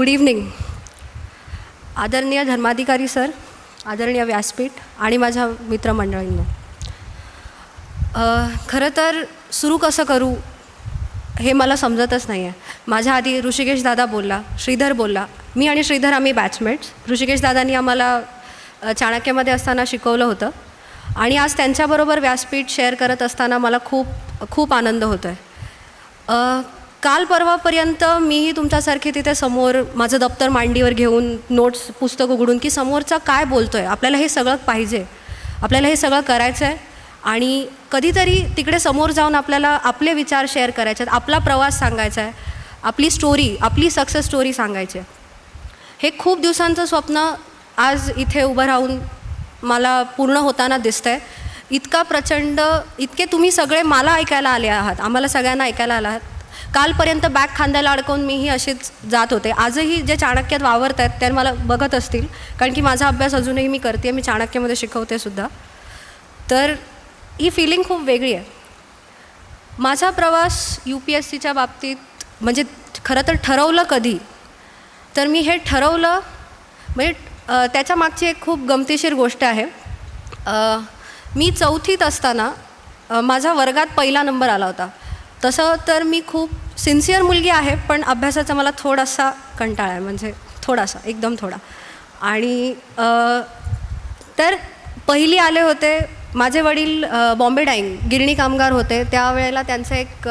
Good evening आदरणीय Dharmadhikari sir आदरणीय व्यासपीठ आणि माझ्या मित्रमंडळींना. खरं तर सुरू कसं करू हे मला समजतच नाही आहे माझ्या आधी ऋषिकेश दादा बोलला श्रीधर बोलला मी आणि श्रीधर आम्ही बॅचमेट्स ऋषिकेश दादांनी आम्हाला चाणक्यामध्ये चाणक्यमध्ये असताना शिकवलं होतं. आणि आज त्यांच्याबरोबर व्यासपीठ शेअर करत असताना मला खूप खूप आनंद होतो आहे काल परवापर्यंत मीही तुमच्यासारखी तिथे समोर माझं दप्तर मांडीवर घेऊन नोट्स पुस्तक उघडून की समोरचा काय बोलतो आहे आपल्याला हे सगळं पाहिजे. आपल्याला हे सगळं करायचं आहे आणि कधीतरी तिकडे समोर जाऊन आपल्याला आपले विचार शेअर करायचे आहेत. आपला प्रवास सांगायचा आहे. आपली स्टोरी आपली सक्सेस स्टोरी सांगायची आहे. हे खूप दिवसांचं स्वप्न आज इथे उभं राहून मला पूर्ण होताना दिसतंय. इतका प्रचंड इतके तुम्ही सगळे मला ऐकायला आले आहात. आम्हाला सगळ्यांना ऐकायला आला आहात. कालपर्यंत बॅग खांद्याला अडकवून मीही अशीच जात होते. आजही जे चाणक्यात वावरत आहेत त्या मला बघत असतील. कारण की माझा अभ्यास अजूनही मी करते मी चाणक्यामध्ये शिकवते सुद्धा. तर ही फिलिंग खूप वेगळी आहे. माझा प्रवास यू पी एस सीच्या बाबतीत म्हणजे खरं तर ठरवलं कधी? तर मी हे ठरवलं म्हणजे त्याच्या मागची एक खूप गमतीशीर गोष्ट आहे. मी चौथीत असताना माझा वर्गात पहिला नंबर आला होता. तसं तर मी खूप सिन्सिअर मुलगी आहे पण अभ्यासाचा मला थोडासा कंटाळा आहे म्हणजे थोडासा एकदम थोडा. आणि तर पहिली आले होते माझे वडील बॉम्बे डाईंग गिरणी कामगार होते. त्यावेळेला त्यांचं एक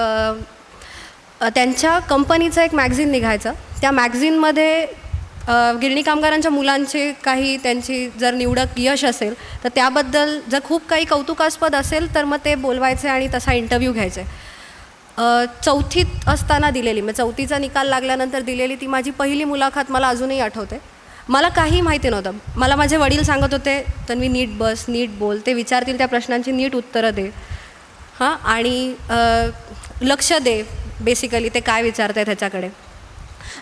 त्यांच्या कंपनीचं एक मॅगझिन निघायचं. त्या मॅगझिनमध्ये गिरणी कामगारांच्या मुलांची काही त्यांची जर निवडक यश असेल तर त्याबद्दल जर खूप काही कौतुकास्पद असेल तर मग ते बोलवायचे आणि तसा इंटरव्ह्यू घ्यायचे. चौथीत असताना दिलेली मग चौथीचा निकाल लागल्यानंतर दिलेली ती माझी पहिली मुलाखत मला अजूनही आठवते. मला काही माहिती नव्हतं. मला माझे वडील सांगत होते तर मी नीट बस नीट बोल. ते विचारतील त्या प्रश्नांची नीट उत्तरं दे. हां आणि लक्ष दे बेसिकली ते काय विचारत आहे त्याच्याकडे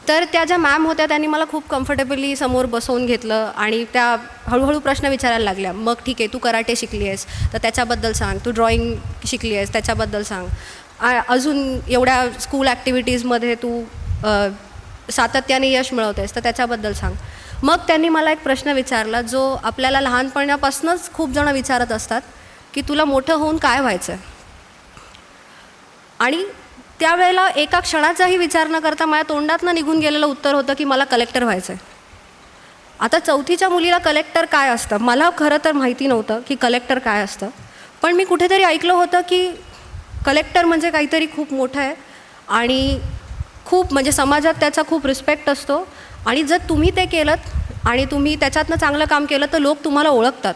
तर त्या ज्या मॅम होत्या त्यांनी मला खूप कम्फर्टेबली समोर बसवून घेतलं आणि त्या हळूहळू प्रश्न विचारायला लागल्या. मग ठीक आहे तू कराटे शिकली आहेस तर त्याच्याबद्दल सांग. तू ड्रॉइंग शिकली आहेस त्याच्याबद्दल सांग. अजून एवढ्या स्कूल ॲक्टिव्हिटीजमध्ये तू सातत्याने यश मिळवतेस तर त्याच्याबद्दल सांग. मग त्यांनी मला एक प्रश्न विचारला जो आपल्याला लहानपणापासूनच खूप जण विचारत असतात की तुला मोठं होऊन काय व्हायचं आहे आणि त्यावेळेला एका क्षणाचाही विचार न करता माझ्या तोंडातनं निघून गेलेलं उत्तर होतं की मला कलेक्टर व्हायचं आहे आता चौथीच्या मुलीला कलेक्टर काय असतं? मला खरं तर माहिती नव्हतं की कलेक्टर काय असतं. पण मी कुठेतरी ऐकलं होतं की कलेक्टर म्हणजे काहीतरी खूप मोठं आहे. आणि खूप म्हणजे समाजात त्याचा खूप रिस्पेक्ट असतो. आणि जर तुम्ही ते केलं आणि तुम्ही त्याच्यातनं चांगलं काम केलं तर लोक तुम्हाला ओळखतात.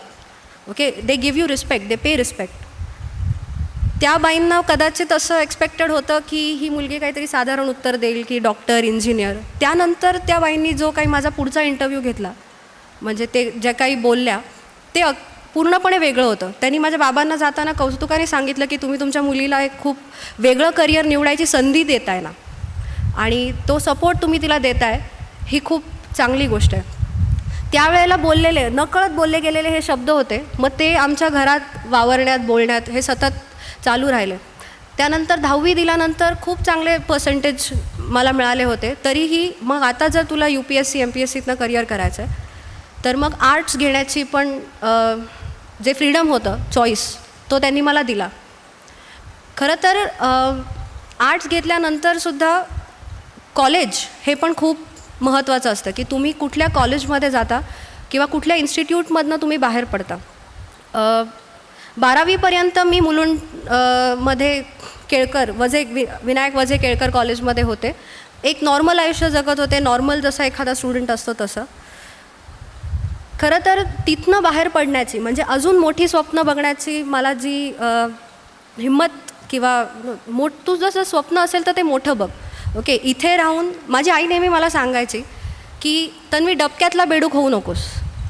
Okay they give you respect they pay respect त्या बाईंना कदाचित असं एक्सपेक्टेड होतं की ही मुलगी काहीतरी साधारण उत्तर देईल की डॉक्टर इंजिनियर त्यानंतर त्या बाईंनी जो काही माझा पुढचा इंटरव्ह्यू घेतला म्हणजे ते ज्या काही बोलल्या ते पूर्णपणे वेगळं होतं. त्यांनी माझ्या बाबांना जाताना कौतुकाने सांगितलं की तुम्ही तुमच्या मुलीला एक खूप वेगळं करिअर निवडायची संधी देताय ना. आणि तो सपोर्ट तुम्ही तिला देताय ही खूप चांगली गोष्ट आहे. त्यावेळेला बोललेले नकळत बोलले गेलेले हे शब्द होते. मग ते आमच्या घरात वावरण्यात बोलण्यात हे सतत चालू राहिले. त्यानंतर दहावी दिल्यानंतर खूप चांगले पर्सेंटेज मला मिळाले होते. तरीही मग आता जर तुला U P S C M P S सीतनं career करायचं आहे तर मग आर्ट्स घेण्याची पण जे फ्रीडम होतं चॉईस तो त्यांनी मला दिला. खरं तर आर्ट्स घेतल्यानंतरसुद्धा कॉलेज हे पण खूप महत्त्वाचं असतं की तुम्ही कुठल्या कॉलेजमध्ये जाता किंवा कुठल्या इन्स्टिट्यूटमधनं तुम्ही बाहेर पडता. बारावीपर्यंत मी मुलुंडमध्ये केळकर वजे वि विनायक वजे केळकर कॉलेजमध्ये होते. एक नॉर्मल आयुष्य जगत होते नॉर्मल जसा एखादा स्टुडंट असतो तसं. खरं तर तिथनं बाहेर पडण्याची म्हणजे अजून मोठी स्वप्न बघण्याची मला जी हिंमत किंवा मोठ तुझं जर स्वप्न असेल तर ते मोठं बघ. ओके इथे राहून माझी आई नेहमी मला सांगायची की तन्वी डबक्यातला बेडूक होऊ नकोस.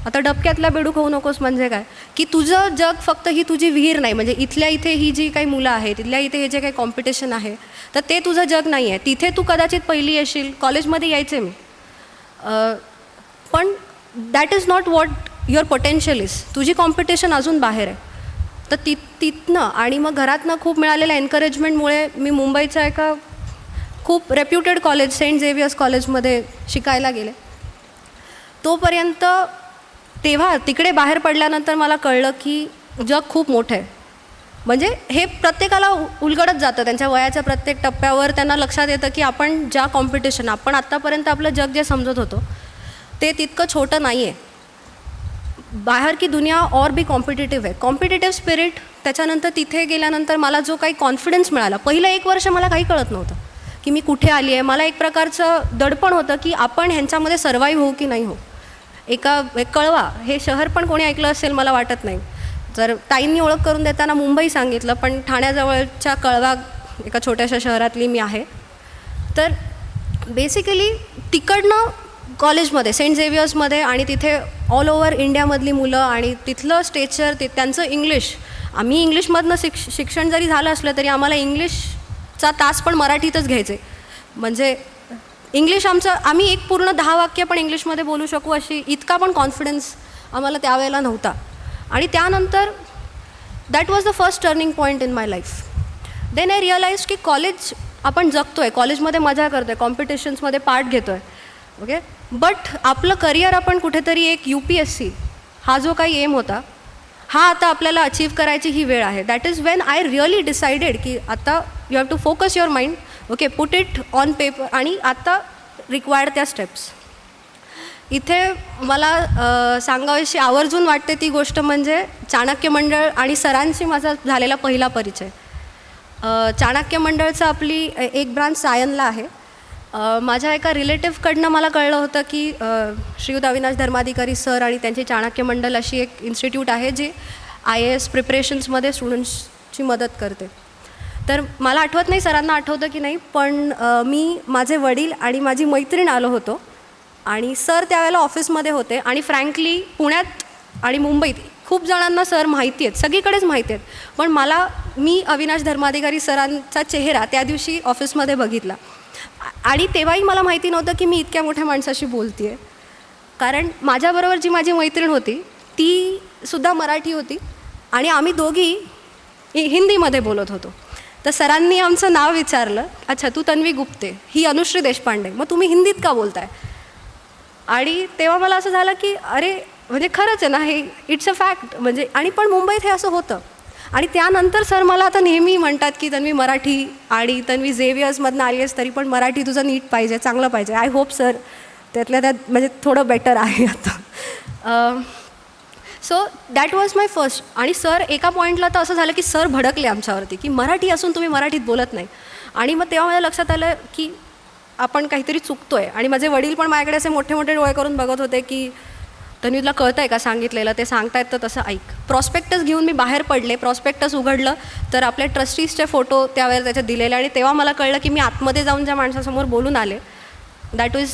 आता डबक्यातला बेडूक होऊ नकोस म्हणजे काय? की तुझं जग फक्त ही तुझी विहीर नाही म्हणजे इथल्या इथे ही जी काही मुलं आहेत इथल्या इथे हे जे काही कॉम्पिटिशन आहे तर ते तुझं जग नाही आहे तिथे तू कदाचित पहिली येशील. कॉलेजमध्ये यायचे मी. पण that is not what your potential is तुझी कॉम्पिटिशन अजून बाहेर आहे. तर ति तिथनं आणि मग घरातनं खूप मिळालेल्या एन्करेजमेंटमुळे मी मुंबईच्या एका खूप रेप्युटेड कॉलेज सेंट झेवियर्स कॉलेजमध्ये शिकायला गेले. तोपर्यंत तेव्हा तिकडे बाहेर पडल्यानंतर मला कळलं की जग खूप मोठं आहे. म्हणजे हे प्रत्येकाला उलगडत जातं. त्यांच्या वयाच्या प्रत्येक टप्प्यावर त्यांना लक्षात येतं की आपण ज्या कॉम्पिटिशन आपण आत्तापर्यंत आपलं जग जे समजत होतो ते तितकं छोटं नाही आहे बाहेर की दुनिया और बी कॉम्पिटेटिव्ह आहे. कॉम्पिटेटिव्ह स्पिरिट त्याच्यानंतर तिथे गेल्यानंतर मला जो काही कॉन्फिडन्स मिळाला पहिलं एक वर्ष मला काही कळत नव्हतं की मी कुठे आली आहे मला एक प्रकारचं दडपण होतं की आपण ह्यांच्यामध्ये सर्वाईव्ह होऊ की नाही हो एका एक कळवा. हे शहर पण कोणी ऐकलं असेल मला वाटत नाही. जर ताईंनी ओळख करून देताना मुंबई सांगितलं पण ठाण्याजवळच्या कळवा एका छोट्याशा शहरातली मी आहे. तर बेसिकली तिकडनं कॉलेजमध्ये सेंट झेवियर्समध्ये आणि तिथे ऑल ओव्हर इंडियामधली मुलं आणि तिथलं स्टेचर ते त्यांचं इंग्लिश. आम्ही इंग्लिशमधनं शिक्ष शिक्षण जरी झालं असलं तरी आम्हाला इंग्लिशचा तास पण मराठीतच घ्यायचे. म्हणजे इंग्लिश आमचं आम्ही एक पूर्ण दहा वाक्य पण इंग्लिशमध्ये बोलू शकू अशी इतका पण कॉन्फिडन्स आम्हाला त्यावेळेला नव्हता. आणि त्यानंतर that was the first turning point in my life then I realize की कॉलेज आपण जगतो आहे कॉलेजमध्ये मजा करतो आहे कॉम्पिटिशन्समध्ये पार्ट घेतो आहे ओके बट आपलं करिअर आपण कुठेतरी एक यू पी एस सी हा जो काही एम होता हा आता आपल्याला अचीव करायची ही वेळ आहे. That is when I really decided की आता you have to focus your mind okay put it on paper आणि आता रिक्वायर्ड त्या स्टेप्स इथे मला सांगावीशी आवर्जून वाटते ती गोष्ट म्हणजे चाणक्य मंडळ आणि सरांशी माझा झालेला पहिला परिचय. चाणक्य मंडळचं आपली एक ब्रांच सायनला आहे. माझ्या एका रिलेटिव्हकडनं मला कळलं होतं की श्रीयुत अविनाश धर्माधिकारी सर आणि त्यांची चाणक्य मंडल अशी एक इन्स्टिट्यूट आहे जी आय ए एस प्रिपरेशन्समध्ये स्टुडंट्सची मदत करते. तर मला आठवत नाही सरांना आठवतं की नाही पण मी माझे वडील आणि माझी मैत्रीण आलो होतो आणि सर त्यावेळेला ऑफिसमध्ये होते आणि फ्रँकली पुण्यात आणि मुंबईत खूप जणांना सर माहिती आहेत सगळीकडेच माहिती आहेत. पण मला मी अविनाश धर्माधिकारी सरांचा चेहरा त्या दिवशी ऑफिसमध्ये बघितला. आणि तेव्हाही मला माहिती नव्हतं की मी इतक्या मोठ्या माणसाशी बोलते आहे कारण माझ्याबरोबर जी माझी मैत्रीण होती ती सुद्धा मराठी होती आणि आम्ही दोघी हिंदीमध्ये बोलत होतो. तर सरांनी आमचं नाव विचारलं अच्छा तू तन्वी गुप्ते ही अनुश्री देशपांडे मग तुम्ही हिंदीत का बोलताय? आणि तेव्हा मला असं झालं की अरे म्हणजे खरंच आहे ना हे इट्स अ फॅक्ट म्हणजे आणि पण मुंबईत हे असं होतं. आणि त्यानंतर सर मला आता नेहमी म्हणतात की तन्वी मराठी आणि तन्वी झेवियर्समधनं आली आहेस तरी पण मराठी तुझं नीट पाहिजे चांगलं पाहिजे. आय होप सर त्यातल्या त्यात म्हणजे थोडं बेटर आहे आता. So that was my first आणि सर एका पॉईंटला तर असं झालं की सर भडकले आमच्यावरती की मराठी असून तुम्ही मराठीत बोलत नाही. आणि मग तेव्हा माझ्या लक्षात आलं की आपण काहीतरी चुकतो आहे आणि माझे वडील पण माझ्याकडे असे मोठे मोठे डोळे करून बघत होते की तन्वी तुला कळतं आहे का सांगितलेलं? ते सांगतायत तर तसं ऐक. प्रॉस्पेक्टस घेऊन मी बाहेर पडले. प्रॉस्पेक्टस उघडलं. तर आपल्या ट्रस्टीजचे फोटो त्यावेळेला त्याच्यात दिलेले आणि तेव्हा मला कळलं की मी आतमध्ये जाऊन ज्या माणसासमोर बोलून आले. दॅट इज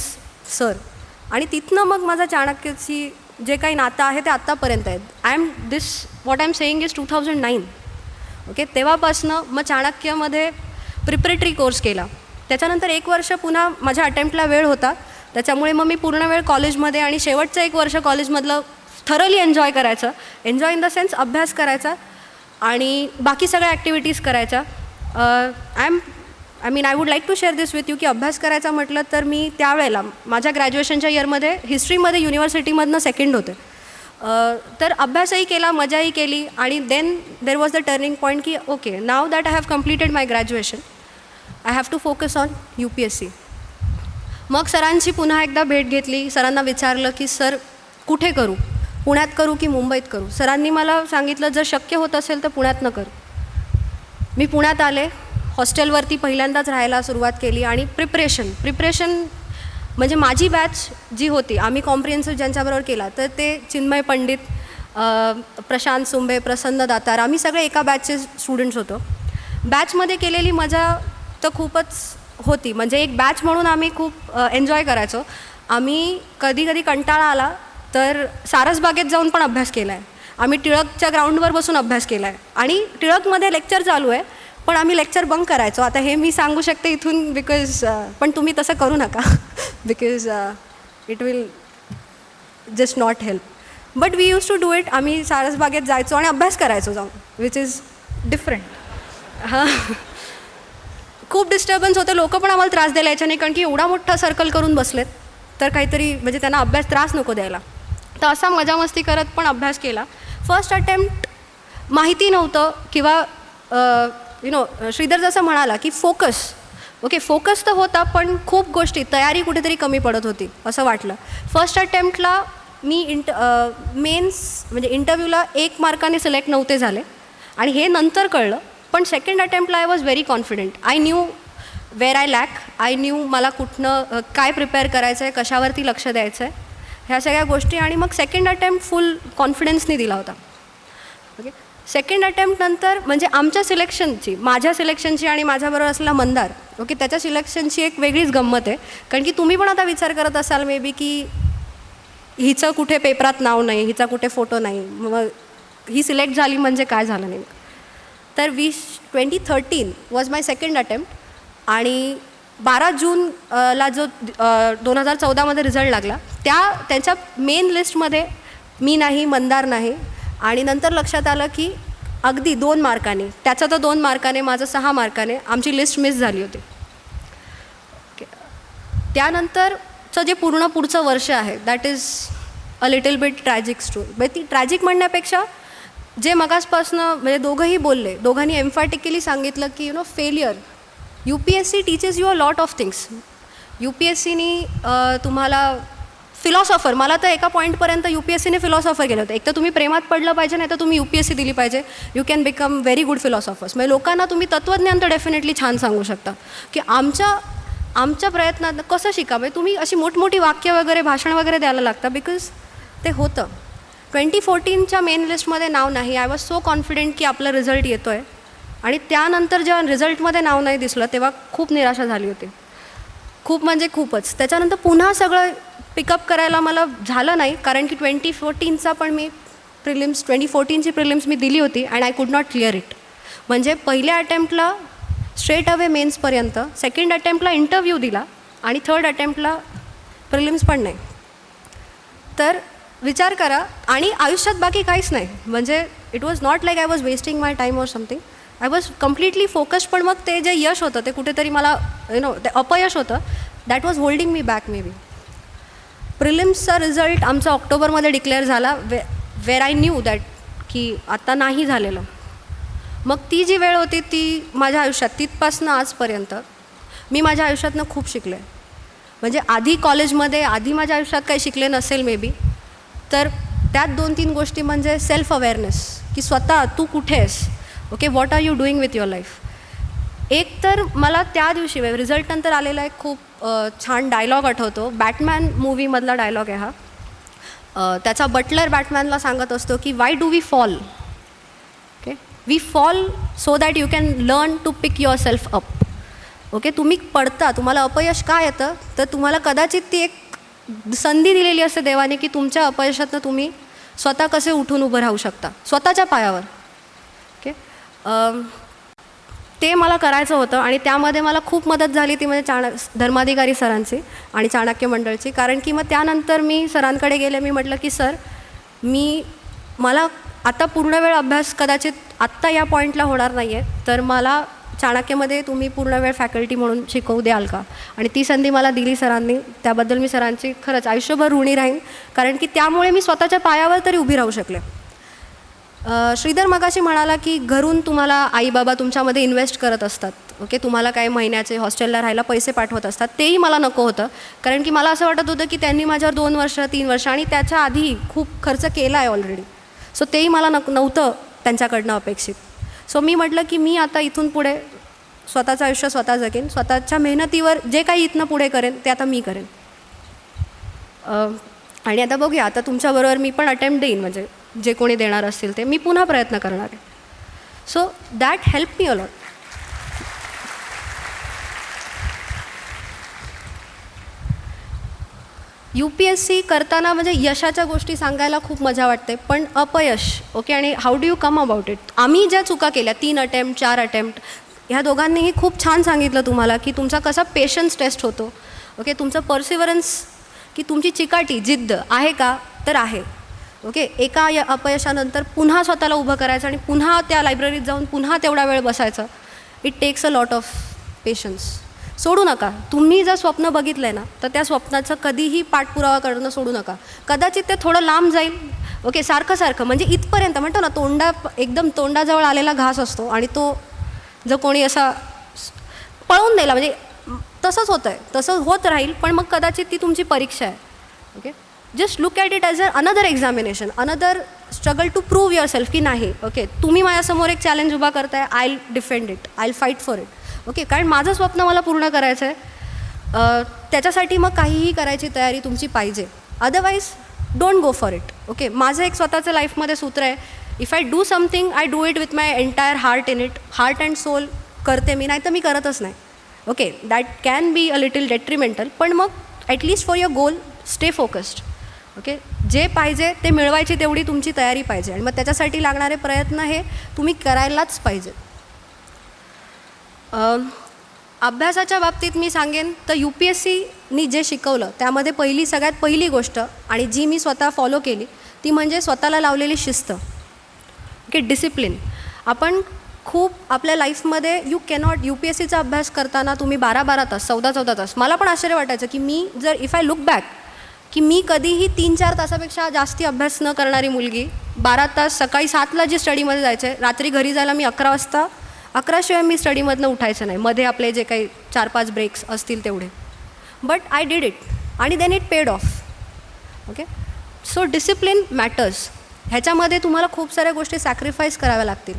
सर आणि तिथनं मग माझा चाणक्यची जे काही नातं आहे ते आत्तापर्यंत आहेत. I am this what I am saying is two thousand nine okay तेव्हापासनं मग चाणक्यमध्ये प्रिपरेटरी कोर्स केला. त्याच्यानंतर एक वर्ष पुन्हा माझ्या अटेम्प्टला वेळ होता. त्याच्यामुळे मग मी पूर्ण वेळ कॉलेजमध्ये आणि शेवटचं एक वर्ष कॉलेजमधलं थरली एन्जॉय करायचं. एन्जॉय इन द सेन्स अभ्यास करायचा आणि बाकी सगळ्या ॲक्टिव्हिटीज करायच्या. I am I mean I would like to share this with you की अभ्यास करायचा म्हटलं तर मी त्यावेळेला माझ्या ग्रॅज्युएशनच्या इयरमध्ये हिस्ट्रीमध्ये युनिव्हर्सिटीमधनं सेकंड होते. तर अभ्यासही केला मजाही केली आणि then there was the turning point की okay now that I have completed my graduation I have to focus on U P S C मग सरांची पुन्हा एकदा भेट घेतली. सरांना विचारलं की सर कुठे करू? पुण्यात करू की मुंबईत करू? सरांनी मला सांगितलं जर शक्य होत असेल तर पुण्यातनं करू. मी पुण्यात आले. हॉस्टेलवरती पहिल्यांदाच राहायला सुरुवात केली आणि प्रिपरेशन प्रिपरेशन म्हणजे माझी बॅच जी होती आम्ही कॉम्प्रिहेन्सिव्ह ज्यांच्याबरोबर केला तर ते चिन्मय पंडित प्रशांत सुंबे प्रसन्न दातार आम्ही सगळे एका बॅचचे स्टुडंट्स होतो. बॅचमध्ये केलेली मजा तर खूपच होती. म्हणजे एक बॅच म्हणून आम्ही खूप एन्जॉय करायचो. आम्ही कधी कधी कंटाळा आला तर सारसबागेत जाऊन पण अभ्यास केला आहे आम्ही टिळकच्या ग्राउंडवर बसून अभ्यास केला आहे आणि टिळकमध्ये लेक्चर चालू आहे पण आम्ही लेक्चर बंक करायचो. आता हे मी सांगू शकते इथून बिकॉज पण तुम्ही तसं करू नका. Because it will just not help but we use to do it आम्ही सारसबागेत जायचो आणि अभ्यास करायचो जाऊन विच इज डिफरंट हां. खूप डिस्टर्बन्स होतं. लोक पण आम्हाला त्रास द्यायला यायच्या नाही कारण की एवढा मोठा सर्कल करून बसलेत. तर काहीतरी म्हणजे त्यांना अभ्यास त्रास नको द्यायला. तर असा मजा मस्ती करत पण अभ्यास केला. फर्स्ट अटेम्प्ट माहिती नव्हतं किंवा यु नो श्रीधर जसं म्हणाला की फोकस ओके फोकस तर होता पण खूप गोष्टी तयारी कुठेतरी कमी पडत होती असं वाटलं. फर्स्ट अटेम्प्टला मी इंट मेन्स म्हणजे इंटरव्ह्यूला एक मार्काने सिलेक्ट नव्हते झाले. आणि हे नंतर कळलं पण second अटेम्प्टला I was very confident I knew where I lack I knew मला कुठनं काय प्रिपेअर करायचं आहे कशावरती लक्ष द्यायचं आहे ह्या सगळ्या गोष्टी आणि मग सेकंड अटेम्प्ट फुल कॉन्फिडन्सनी दिला होता. ओके सेकंड अटेम्प्ट नंतर म्हणजे आमच्या सिलेक्शनची माझ्या सिलेक्शनची आणि माझ्याबरोबर असलेला मंदार ओके त्याच्या सिलेक्शनची एक वेगळीच गंमत आहे. कारण की तुम्ही पण आता विचार करत असाल मे बी की हिचं कुठे पेपरात नाव नाही हिचा कुठे फोटो नाही मग ही सिलेक्ट झाली म्हणजे काय झालं नाही तर वीस twenty thirteen was my second attempt आणि बारा जून ला जो दोन हजार चौदामध्ये रिझल्ट लागला त्या त्यांच्या मेन लिस्टमध्ये मी नाही मंदार नाही. आणि नंतर लक्षात आलं की अगदी दोन मार्काने त्याचं तर दोन मार्काने माझं सहा मार्काने आमची लिस्ट मिस झाली होती. त्यानंतरचं जे पूर्ण पुढचं वर्ष आहे that is a little bit tragic story म्हणजे ती ट्रॅजिक म्हणण्यापेक्षा जे मगासपासनं म्हणजे दोघंही बोलले दोघांनी एम्फॅटिकली सांगितलं की you know failure U P S C teaches you a lot of things U P S सीनी तुम्हाला फिलॉसॉफर मला तर एका पॉईंटपर्यंत यू पी एस सीने फिलॉसॉफर केलं होतं. एक तर तुम्ही प्रेमात पडलं पाहिजे नाही तर तुम्ही यू पी एस सी दिली पाहिजे. You can become very good philosophers म्हणजे लोकांना तुम्ही तत्त्वज्ञान तर डेफिनेटली छान सांगू शकता. की आमच्या आमच्या प्रयत्नात कसं शिका? म्हणजे तुम्ही अशी मोठमोठी वाक्य वगैरे भाषण वगैरे द्यायला लागतं बिकॉज ते होतं. ट्वेंटी फोर्टीनच्या मेन लिस्टमध्ये नाव नाही. आय वॉज सो कॉन्फिडेंट की आपला रिझल्ट येतो आहे आणि त्यानंतर जेव्हा रिझल्टमध्ये नाव नाही दिसलं तेव्हा खूप निराशा झाली होती. खूप म्हणजे खूपच. त्याच्यानंतर पुन्हा सगळं पिकअप करायला मला झालं नाही कारण की ट्वेंटी फोर्टीनचा पण मी प्रिलिम्स ट्वेंटी फोर्टीनची प्रिलिम्स मी दिली होती and I could not clear it म्हणजे पहिल्या अटेम्प्टला स्ट्रेट अवे मेन्सपर्यंत सेकंड अटेम्प्टला इंटरव्ह्यू दिला आणि थर्ड अटेम्प्टला प्रिलिम्स पण नाही. तर विचार करा. आणि आयुष्यात बाकी काहीच नाही. म्हणजे it was not like I was wasting my time or something I was completely focus पण मग ते जे यश होतं ते कुठेतरी मला यु नो ते अपयश होतं. That was holding me back maybe बी प्रिलिम्सचा रिझल्ट आमचा ऑक्टोबरमध्ये डिक्लेअर झाला. Way where I knew that की आता नाही झालेलं. मग ती जी वेळ होती ती माझ्या आयुष्यात तिथपासनं आजपर्यंत मी माझ्या आयुष्यातनं खूप शिकले. म्हणजे आधी कॉलेजमध्ये आधी माझ्या आयुष्यात काही शिकले नसेल मे बी तर त्यात दोन तीन गोष्टी म्हणजे सेल्फ अवेअरनेस की स्वतः तू कुठे आहेस? Okay what are you doing with your life एक तर मला त्या दिवशी म्हणजे रिझल्ट नंतर आलेला एक खूप छान डायलॉग आठवतो. बॅटमॅन मूवीमधला डायलॉग आहे हा. त्याचा बटलर बॅटमॅनला सांगत असतो की why do we fall okay we fall so that you can learn to pick yourself up okay तुम्ही पडता तुम्हाला अपयश का येतं? तर तुम्हाला कदाचित ती एक संधी दिलेली असते देवाने की तुमच्या अपयशातनं तुम्ही स्वतः कसे उठून उभं राहू शकता? स्वतःच्या पायावर. ओके ते मला करायचं होतं आणि त्यामध्ये मला खूप मदत झाली ती म्हणजे चाणक धर्माधिकारी सरांची आणि चाणक्य मंडळची. कारण की मग त्यानंतर मी सरांकडे गेले मी म्हटलं की सर मी मला आता पूर्ण वेळ अभ्यास कदाचित आत्ता या पॉईंटला होणार नाही आहे तर मला चाणक्यमध्ये तुम्ही पूर्ण वेळ फॅकल्टी म्हणून शिकवू द्याल का? आणि ती संधी मला दिली सरांनी. त्याबद्दल मी सरांची खरंच आयुष्यभर ऋणी राहीन. कारण की त्यामुळे मी स्वतःच्या पायावर तरी उभी राहू शकले. श्रीधर मगाशी म्हणाला की घरून तुम्हाला आई बाबा तुमच्यामध्ये इन्व्हेस्ट करत असतात. ओके? तुम्हाला काही महिन्याचे हॉस्टेलला राहायला पैसे पाठवत असतात. तेही मला नको होतं. कारण की मला असं वाटत होतं की त्यांनी माझ्यावर दोन वर्ष तीन वर्ष आणि त्याच्या आधी खूप खर्च केला आहे ऑलरेडी सो तेही मला नक नव्हतं त्यांच्याकडनं अपेक्षित. सो मी म्हटलं की मी आता इथून पुढे स्वतःचं आयुष्य स्वतः जगेन. स्वतःच्या मेहनतीवर जे काही इथनं पुढे करेन ते आता मी करेन. आणि आता बघूया आता तुमच्याबरोबर मी पण अटेम्प्ट देईन म्हणजे जे कोणी देणार असतील ते. मी पुन्हा प्रयत्न करणार आहे. So that help me a lot U P S C करताना म्हणजे यशाच्या गोष्टी सांगायला खूप मजा वाटते पण अपयश ओके? आणि how do you come about it आम्ही ज्या चुका केल्या तीन अटेम्प्ट चार अटेम्प्ट ह्या दोघांनीही खूप छान सांगितलं तुम्हाला की तुमचा कसा पेशन्स टेस्ट होतो ओके? तुमचं पर्सिवरन्स की तुमची चिकाटी जिद्द आहे का? तर आहे ओके? एका य अपयशानंतर पुन्हा स्वतःला उभं करायचं आणि पुन्हा त्या लायब्ररीत जाऊन पुन्हा तेवढा वेळ बसायचं. It takes a lot of patience सोडू नका. तुम्ही जर स्वप्न बघितलं आहे ना तर त्या स्वप्नाचं कधीही पाठपुरावा करणं सोडू नका. कदाचित ते थोडं लांब जाईल. ओके सारखं सारखं. म्हणजे इथपर्यंत म्हणतो ना तोंडा एकदम तोंडाजवळ आलेला घास असतो आणि तो जर कोणी असा पळवून दिला म्हणजे तसंच होतं आहे तसं होत राहील पण मग कदाचित ती तुमची परीक्षा आहे. Okay? Just look at it as a another examination another struggle to prove yourself की नाही. ओके? तुम्ही माझ्यासमोर एक चॅलेंज उभा करताय I defend it I fight for it okay कारण माझं स्वप्न मला पूर्ण करायचं आहे त्याच्यासाठी मग काहीही करायची तयारी तुमची पाहिजे. Otherwise don't go for it okay माझं एक स्वतःचं लाईफमध्ये सूत्र आहे. If I do something I do it with my entire heart in it heart and soul करते मी नाही तर मी करतच नाही. Okay that can be a little detrimental पण मग at least for your goal stay focused okay जे पाहिजे ते मिळवायची तेवढी तुमची तयारी पाहिजे. आणि मग त्याच्यासाठी लागणारे प्रयत्न हे तुम्ही करायलाच पाहिजे. अभ्यासाच्या बाबतीत मी सांगेन तर यू पी एस सीनी जे शिकवलं त्यामध्ये पहिली सगळ्यात पहिली गोष्ट आणि जी मी स्वतः फॉलो केली ती म्हणजे स्वतःला लावलेली शिस्त. की डिसिप्लिन आपण खूप आपल्या लाईफमध्ये you cannot you P S सीचा अभ्यास करताना तुम्ही बारा बारा तास चौदा चौदा तास मला पण आश्चर्य वाटायचं की मी जर इफ आय लुक बॅक की मी कधीही तीन चार तासापेक्षा जास्ती अभ्यास न करणारी मुलगी बारा तास सकाळी सातला जी स्टडीमध्ये जायचं आहे रात्री घरी जायला मी अकरा वाजता अकराशिवाय मी स्टडीमधनं उठायचं नाही. मध्ये आपले जे काही चार पाच ब्रेक्स असतील तेवढे. बट आय डिड इट आणि then it paid off okay so discipline matters ह्याच्यामध्ये तुम्हाला खूप साऱ्या गोष्टी सॅक्रिफाईस कराव्या लागतील.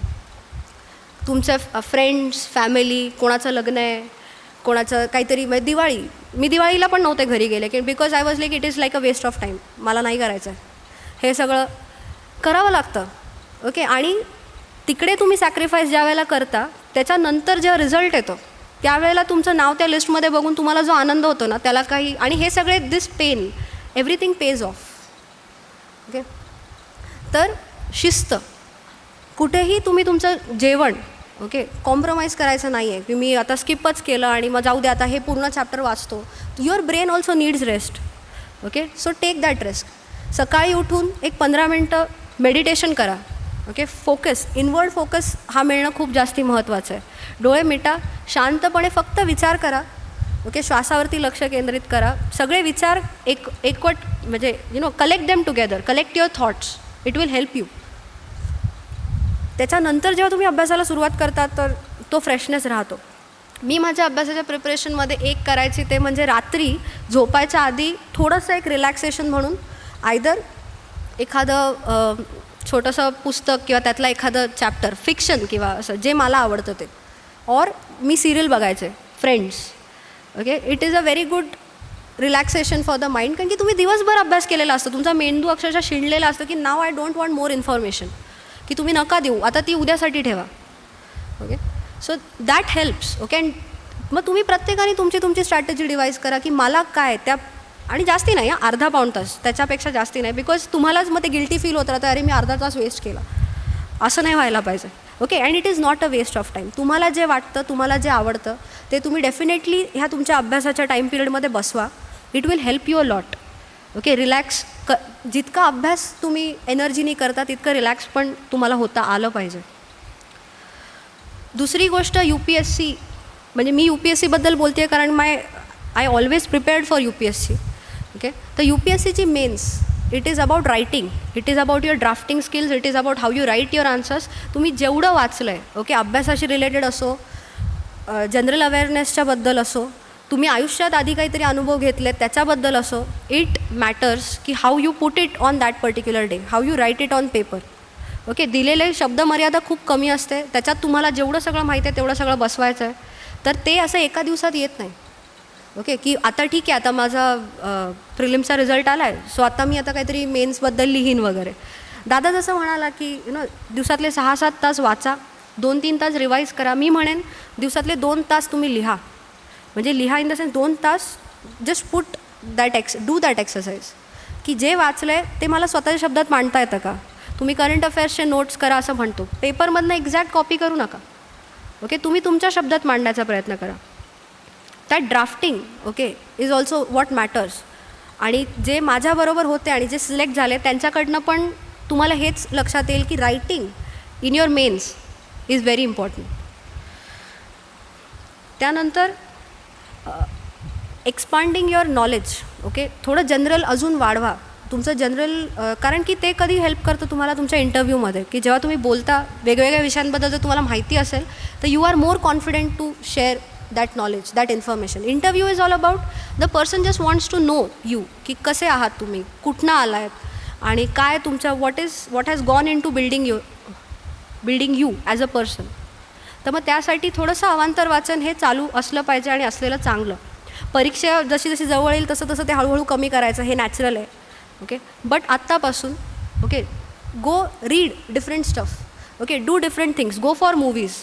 तुमच्या फ्रेंड्स फॅमिली कोणाचं लग्न आहे कोणाचं काहीतरी म्हणजे दिवाळी. मी दिवाळीला पण नव्हते घरी गेले की because I was like it is like a waste of time मला नाही करायचं आहे हे सगळं करावं लागतं. ओके आणि तिकडे तुम्ही सॅक्रिफाईस ज्या वेळेला करता त्याच्यानंतर जेव्हा रिझल्ट येतो त्यावेळेला तुमचं नाव त्या लिस्टमध्ये बघून तुम्हाला जो आनंद होतो ना त्याला काही आणि हे सगळे this pain everything pays off okay तर शिस्त. कुठेही तुम्ही तुमचं जेवण ओके कॉम्प्रोमाइज करायचं नाही आहे की मी आता स्किपच केलं आणि मग जाऊ दे आता हे पूर्ण चॅप्टर वाचतो. Your brain also needs rest okay so take that risk सकाळी उठून एक पंधरा मिनटं मेडिटेशन करा. ओके फोकस इनवर्ड फोकस हा मिळणं खूप जास्ती महत्त्वाचं आहे. डोळे मिटा शांतपणे फक्त विचार करा. ओके श्वासावरती लक्ष केंद्रित करा. सगळे विचार एक एकवट म्हणजे you know collect them together collect your thoughts it will help you त्याच्यानंतर जेव्हा तुम्ही अभ्यासाला सुरुवात करता तर तो फ्रेशनेस राहतो. मी माझ्या अभ्यासाच्या प्रिपरेशनमध्ये एक करायची ते म्हणजे रात्री झोपायच्या आधी थोडंसं एक रिलॅक्सेशन म्हणून आयदर एखादं छोटंसं पुस्तक किंवा त्यातलं एखादं चॅप्टर फिक्शन किंवा असं जे मला आवडतं ते. ऑर मी सिरियल बघायचे Friends okay it is a very good relaxation for the mind कारण की तुम्ही दिवसभर अभ्यास केलेला असतो. तुमचा मेंदू अक्षरशः शिणलेला असतो की now I don't want more information की तुम्ही नका देऊ आता ती उद्यासाठी ठेवा. Okay so that helps okay and मग तुम्ही प्रत्येकाने तुमची तुमची स्ट्रॅटेजी डिवाईस करा की मला काय त्या आणि जास्ती नाही अर्धा पाऊण तास. त्याच्यापेक्षा जास्ती नाही. बिकॉज तुम्हालाच मग ते गिल्टी फील होत राहतं अरे मी अर्धा तास वेस्ट केला. असं नाही व्हायला पाहिजे. Okay and it is not a waste of time तुम्हाला जे वाटतं तुम्हाला जे आवडतं ते तुम्ही डेफिनेटली ह्या तुमच्या अभ्यासाच्या टाईम पिरियडमध्ये बसवा. It will help you a lot okay relax क जितका अभ्यास तुम्ही एनर्जीनी करता तितकं रिलॅक्स पण तुम्हाला होता आलं पाहिजे. दुसरी गोष्ट यू पी एस सी म्हणजे मी यू पी एस सीबद्दल बोलते आहे कारण my I always prepared for U P S C okay तर यू पी एस सीची mains it is about writing it is about your drafting skills it is about how you write your answers तुम्ही जेवढं वाचलं आहे okay अभ्यासाशी related असो general अवेअरनेसच्याबद्दल असो तुम्ही आयुष्यात आधी काहीतरी अनुभव घेतले त्याच्याबद्दल असो इट मॅटर्स की how you put it on that particular day how you write it on paper okay दिलेले शब्दमर्यादा खूप कमी असते. त्याच्यात तुम्हाला जेवढं सगळं माहिती आहे तेवढं सगळं बसवायचं आहे तर ते असं एका दिवसात येत नाही. ओके की आता ठीक आहे आता माझा प्रिलिम्सचा रिझल्ट आला आहे सो आता मी आता काहीतरी मेन्सबद्दल लिहीन वगैरे. दादा जसं म्हणाला की यु नो दिवसातले सहा सात तास वाचा दोन तीन तास रिवाईज करा. मी म्हणेन दिवसातले दोन तास तुम्ही लिहा. म्हणजे लिहा इन द सेन्स दोन तास just put that ex do that exercise की जे वाचलं आहे ते मला स्वतःच्या शब्दात मांडता येतं का? तुम्ही करंट अफेअर्सचे नोट्स करा असं म्हणतो. पेपरमधनं एक्झॅक्ट कॉपी करू नका. ओके तुम्ही तुमच्या शब्दात मांडण्याचा प्रयत्न करा. That drafting okay is also what matters आणि जे माझ्याबरोबर होते आणि जे सिलेक्ट झाले त्यांच्याकडनं पण तुम्हाला हेच लक्षात येईल की writing in your mains is very important त्यानंतर एक्सपांडिंग युअर नॉलेज ओके थोडं जनरल अजून वाढवा. तुमचं जनरल कारण की ते कधी हेल्प करतं तुम्हाला तुमच्या इंटरव्ह्यूमध्ये की जेव्हा तुम्ही बोलता वेगवेगळ्या विषयांबद्दल जर तुम्हाला माहिती असेल तर you are more confident to share that knowledge that information interview is all about the person just wants to know you की कसे आहात तुम्ही कुठनं आला आणि काय तुमच्या what is what has gone into building you building you as a person तर मग त्यासाठी थोडंसं अवांतर वाचन हे चालू असलं पाहिजे आणि असलेलं चांगलं. परीक्षा जशी जशी जवळ येईल तसं तसं ते हळूहळू कमी करायचं हे नॅचरल आहे. ओके बट आत्तापासून okay go read different stuff okay do different things go for movies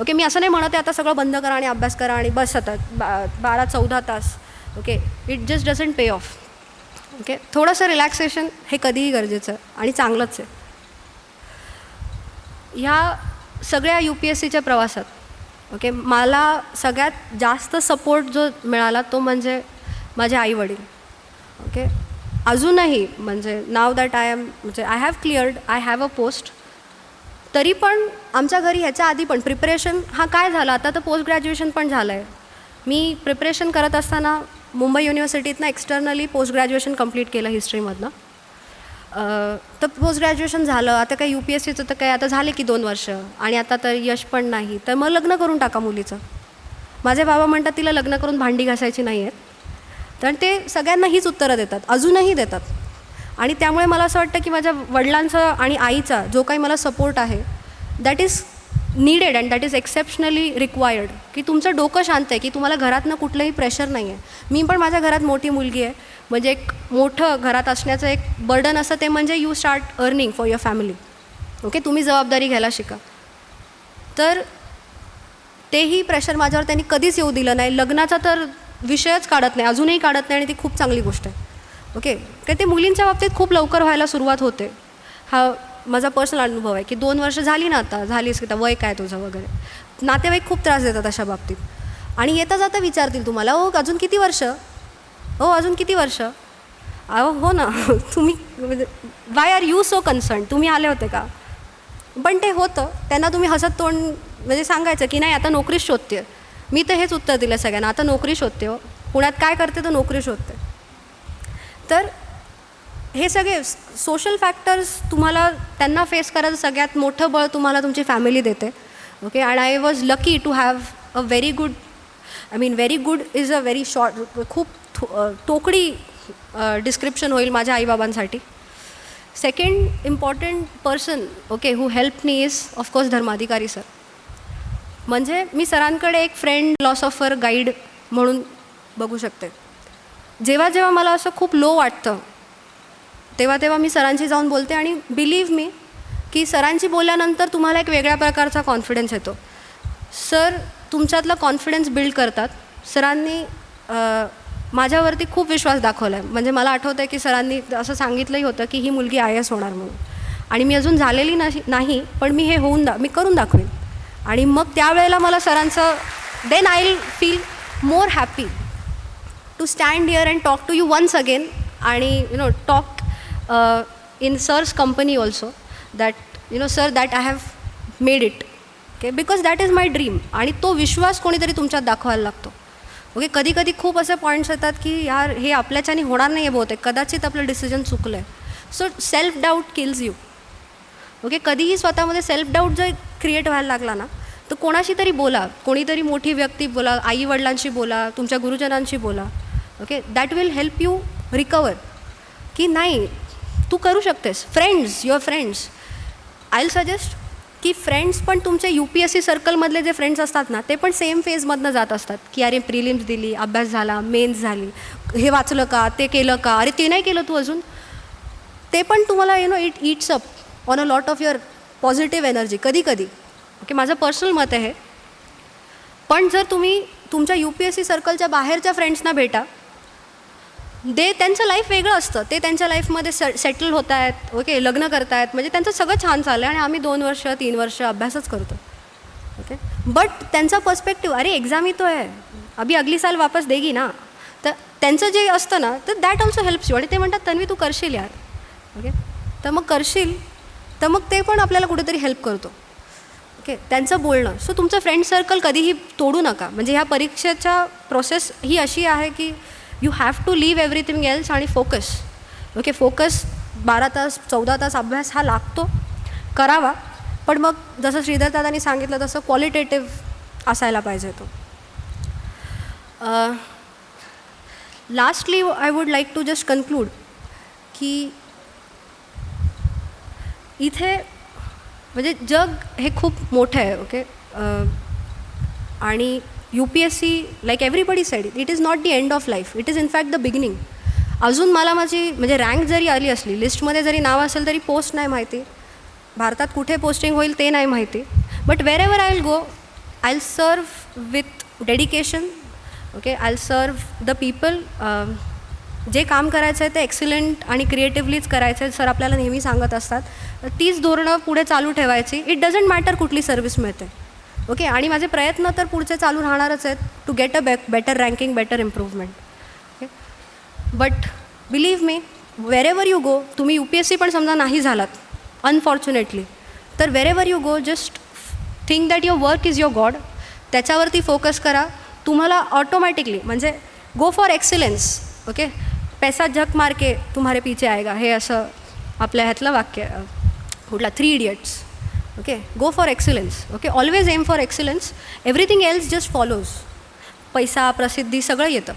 okay मी असं नाही म्हणत आहे आता सगळं बंद करा आणि अभ्यास करा आणि बस आता बा बारा चौदा तास. Okay it just doesn't pay off okay थोडंसं रिलॅक्सेशन हे कधीही गरजेचं आहे आणि चांगलंच आहे. ह्या सगळ्या यू पी एस सीच्या प्रवासात ओके मला सगळ्यात जास्त सपोर्ट जो मिळाला तो म्हणजे माझे आईवडील. ओके अजूनही म्हणजे नाव दॅट आय एम म्हणजे I have cleared I have a post तरी पण आमच्या घरी ह्याच्या आधी पण प्रिपरेशन हा काय झाला? आता तर पोस्ट ग्रॅज्युएशन पण झालं आहे मी प्रिपरेशन करत असताना मुंबई युनिव्हर्सिटीतनं एक्सटर्नली पोस्ट ग्रॅज्युएशन कंप्लीट केलं हिस्ट्रीमधनं तर पोस्ट ग्रॅज्युएशन झालं. आता काय यू पी एस सीचं तर काय आता झाले की दोन वर्ष. आणि आता तर यश पण नाही. तर मग लग्न करून टाका मुलीचं. माझे बाबा म्हणतात तिला लग्न करून भांडी घासायची नाही आहेत तर ते सगळ्यांना हीच उत्तरं देतात. अजूनही देतात. आणि त्यामुळे मला असं वाटतं की माझ्या वडिलांचा आणि आईचा जो काही मला सपोर्ट आहे that is needed and that is exceptionally required की तुमचं डोकं शांत आहे की तुम्हाला घरातनं कुठलंही प्रेशर नाही आहे मी पण माझ्या घरात मोठी मुलगी आहे. म्हणजे एक मोठं घरात असण्याचं एक बर्डन असं ते म्हणजे you start earning for your family okay तुम्ही जबाबदारी घ्यायला शिका. तर तेही प्रेशर माझ्यावर त्यांनी कधीच येऊ दिलं नाही. लग्नाचा तर विषयच काढत नाही अजूनही काढत नाही आणि ती खूप चांगली गोष्ट आहे. ओके काय ते मुलींच्या बाबतीत खूप लवकर व्हायला सुरुवात होते. हा माझा पर्सनल अनुभव आहे की दोन वर्ष झाली ना आता झालीस की आता वय काय तुझं वगैरे. नातेवाईक खूप त्रास देतात अशा बाबतीत. आणि येता जाता विचारतील तुम्हाला ओ अजून किती वर्ष? हो अजून किती वर्ष? अहो हो ना. तुम्ही why are you so concern तुम्ही आले होते का? पण ते होतं. त्यांना तुम्ही हसत तोंड म्हणजे सांगायचं की नाही आता नोकरी शोधते मी तर हेच उत्तर दिलं सगळ्यांना आता नोकरी शोधते हो. पुण्यात काय करते तर नोकरी शोधते. तर हे सगळे सोशल फॅक्टर्स तुम्हाला त्यांना फेस करायचं सगळ्यात मोठं बळ तुम्हाला तुमची फॅमिली देते. Okay and I was lucky to have a very good I mean very good is a very short खूप तोकडी डिस्क्रिप्शन होईल माझ्या आईबाबांसाठी. Second important person okay who help me is of course Dharmadhikari sir म्हणजे मी सरांकडे एक friend लॉसॉफर guide म्हणून बघू शकते. जेव्हा जेव्हा मला असं खूप लो वाटतं तेव्हा तेव्हा मी सरांशी जाऊन बोलते आणि बिलीव्ह मी की सरांशी बोलल्यानंतर तुम्हाला एक वेगळ्या प्रकारचा कॉन्फिडन्स येतो. सर तुमच्यातला कॉन्फिडन्स बिल्ड करतात. सरांनी माझ्यावरती खूप विश्वास दाखवला आहे म्हणजे मला आठवतं आहे की सरांनी असं सांगितलंही होतं की ही मुलगी आय एस होणार म्हणून. आणि मी अजून झालेली नाही नाही पण मी हे होऊन दा मी करून दाखवेन. आणि मग त्यावेळेला मला सरांचं then I will feel more happy to stand here and talk to you once again आणि you know talk in sir's company also that you know sir that I have made it okay because that is my dream आणि तो विश्वास कोणीतरी तुमच्यात दाखवायला लागतो. Okay कधी कधी खूप असे पॉईंट्स येतात की यार हे आपल्याच्याने होणार नाही आहे बहुतेक. कदाचित आपलं डिसिजन चुकलं आहे so self doubt kills you okay कधीही स्वतःमध्ये सेल्फ डाऊट जर क्रिएट व्हायला लागला ना तर कोणाशी तरी बोला. कोणीतरी मोठी व्यक्ती बोला. आई वडिलांशी बोला. तुमच्या गुरुजनांशी बोला. Okay that will help you recover की नाही तू करू शकतेस. Friends your friends I will suggest की फ्रेंड्स पण तुमचे यू पी एस सी सर्कलमधले जे फ्रेंड्स असतात ना ते पण सेम फेजमधनं जात असतात. की अरे प्रिलिम्स दिली अभ्यास झाला मेन्स झाली. हे वाचलं का ते केलं का? अरे ते नाही केलं तू अजून. ते पण तुम्हाला you know it it's up on a lot of your positive energy कधी कधी. ओके माझं पर्सनल मत आहे. पण जर तुम्ही तुमच्या यू पी एस सी सर्कलच्या बाहेरच्या फ्रेंड्सना भेटा दे त्यांचं लाईफ वेगळं असतं. ते त्यांच्या लाईफमध्ये से सेटल होत आहेत ओके लग्न करत आहेत म्हणजे त्यांचं सगळं छान चाललं आहे आणि आम्ही दोन वर्ष तीन वर्ष अभ्यासच करतो. ओके बट त्यांचा पर्स्पेक्टिव्ह अरे एक्झाम येतो तो आहे. अभी अगली साल वापस देगी ना. तर त्यांचं जे असतं ना तर दॅट ऑल्सो हेल्प्स यू आणि ते म्हणतात तन्वी तू करशील यार. ओके तर मग करशील तर मग ते पण आपल्याला कुठेतरी हेल्प करतो. ओके त्यांचं बोलणं. सो तुमचं फ्रेंड सर्कल कधीही तोडू नका. म्हणजे ह्या परीक्षेच्या प्रोसेस ही अशी आहे की you have to leave everything else आणि फोकस ओके फोकस बारा तास चौदा तास अभ्यास हा लागतो. करावा. पण मग जसं श्रीधर दादांनी सांगितलं तसं क्वालिटेटिव्ह असायला पाहिजे तो. Lastly I would like to just conclude की इथे म्हणजे जग हे खूप मोठं आहे ओके आणि U P S C like everybody side it is not the end of life it is in fact the beginning अजून मला माझी म्हणजे रँक जरी आली असली लिस्टमध्ये जरी नाव असेल तरी पोस्ट नाही माहिती. भारतात कुठे पोस्टिंग होईल ते नाही माहिती. But wherever I will go I will serve with dedication okay I will serve the people जे काम करायचं आहे ते एक्सिलंट आणि क्रिएटिव्हलीच करायचं आहे सर आपल्याला नेहमी सांगत असतात. तर तीच धोरणं पुढे चालू ठेवायची. इट डझंट मॅटर कुठली सर्व्हिस मिळते. ओके आणि माझे प्रयत्न तर पुढचे चालू राहणारच आहेत to get a be better ranking better improvement okay but believe me wherever you go तुम्ही यू पी एस सी पण समजा नाही झालात अनफॉर्च्युनेटली तर wherever you go just think that your work is your god त्याच्यावरती focus करा. तुम्हाला automatically म्हणजे गो फॉर एक्सिलन्स ओके पैसा झक मार के तुम्हारे पीछे आएगा. हे असं आपल्या ह्यातलं वाक्य कुठला Three Idiots okay go for excellence okay always aim for excellence everything else just follows पैसा प्रसिद्धी सगळं येतं.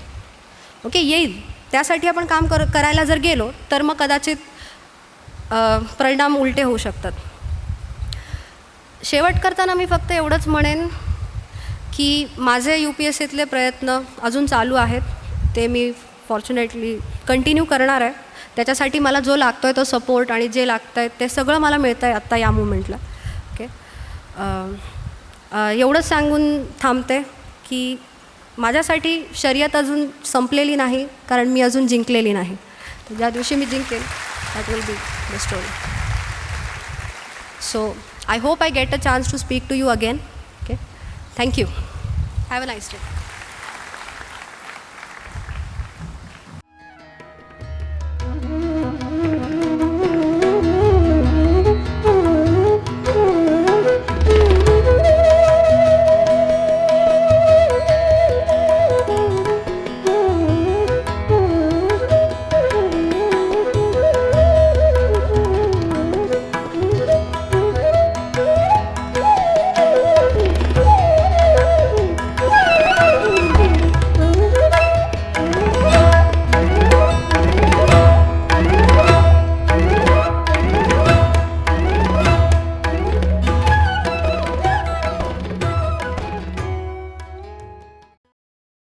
ओके येईल. त्यासाठी आपण काम कर करायला जर गेलो तर मग कदाचित परिणाम उलटे होऊ शकतात. शेवट करताना मी फक्त एवढंच म्हणेन की माझे यू पी एस सीतले प्रयत्न अजून चालू आहेत. ते मी फॉर्च्युनेटली कंटिन्यू करणार आहे. त्याच्यासाठी मला जो लागतो आहे तो सपोर्ट आणि जे लागत आहे ते सगळं मला मिळतं आहे आत्ता या मुमेंटला एवढंच सांगून थांबते की माझ्यासाठी शर्यत अजून संपलेली नाही कारण मी अजून जिंकलेली नाही. तर ज्या दिवशी मी जिंकेन that will be the story so I hope I get a chance to speak to you again okay thank you have a nice day